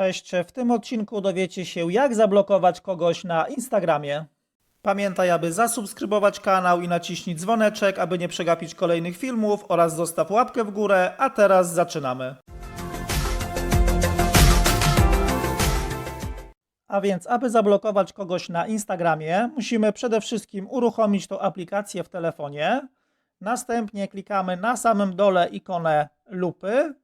Cześć, w tym odcinku dowiecie się jak zablokować kogoś na Instagramie. Pamiętaj, aby zasubskrybować kanał i naciśnij dzwoneczek, aby nie przegapić kolejnych filmów oraz zostaw łapkę w górę, a teraz zaczynamy. A więc, aby zablokować kogoś na Instagramie, musimy przede wszystkim uruchomić tą aplikację w telefonie. Następnie klikamy na samym dole ikonę lupy.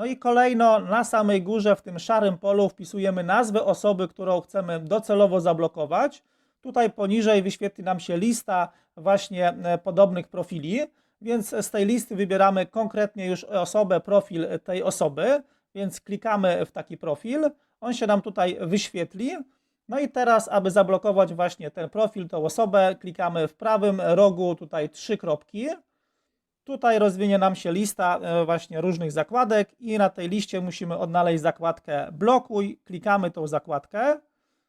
No i kolejno na samej górze w tym szarym polu wpisujemy nazwę osoby, którą chcemy docelowo zablokować. Tutaj poniżej wyświetli nam się lista właśnie e, podobnych profili, więc z tej listy wybieramy konkretnie już osobę, profil tej osoby, więc klikamy w taki profil. On się nam tutaj wyświetli. No i teraz, aby zablokować właśnie ten profil, tą osobę, klikamy w prawym rogu tutaj trzy kropki. Tutaj rozwinie nam się lista e, właśnie różnych zakładek i na tej liście musimy odnaleźć zakładkę blokuj. Klikamy tą zakładkę.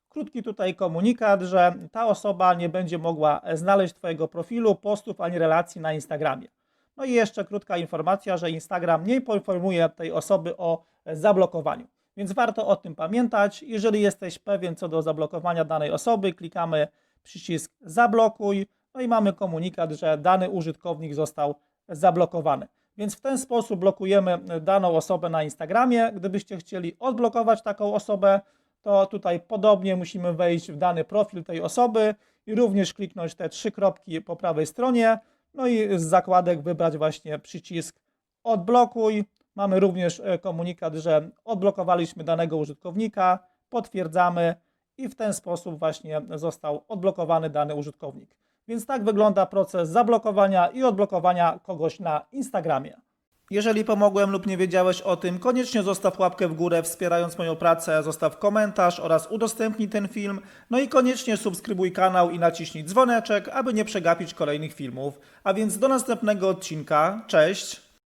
Krótki tutaj komunikat, że ta osoba nie będzie mogła znaleźć Twojego profilu, postów ani relacji na Instagramie. No i jeszcze krótka informacja, że Instagram nie poinformuje tej osoby o zablokowaniu. Więc warto o tym pamiętać. Jeżeli jesteś pewien co do zablokowania danej osoby, klikamy przycisk zablokuj. No i mamy komunikat, że dany użytkownik został zablokowany. Więc w ten sposób blokujemy daną osobę na Instagramie. Gdybyście chcieli odblokować taką osobę, to tutaj podobnie musimy wejść w dany profil tej osoby i również kliknąć te trzy kropki po prawej stronie. No i z zakładek wybrać właśnie przycisk odblokuj. Mamy również e, komunikat, że odblokowaliśmy danego użytkownika, potwierdzamy i w ten sposób właśnie został odblokowany dany użytkownik. Więc tak wygląda proces zablokowania i odblokowania kogoś na Instagramie. Jeżeli pomogłem lub nie wiedziałeś o tym, koniecznie zostaw łapkę w górę wspierając moją pracę, zostaw komentarz oraz udostępnij ten film. No i koniecznie subskrybuj kanał i naciśnij dzwoneczek, aby nie przegapić kolejnych filmów. A więc do następnego odcinka. Cześć!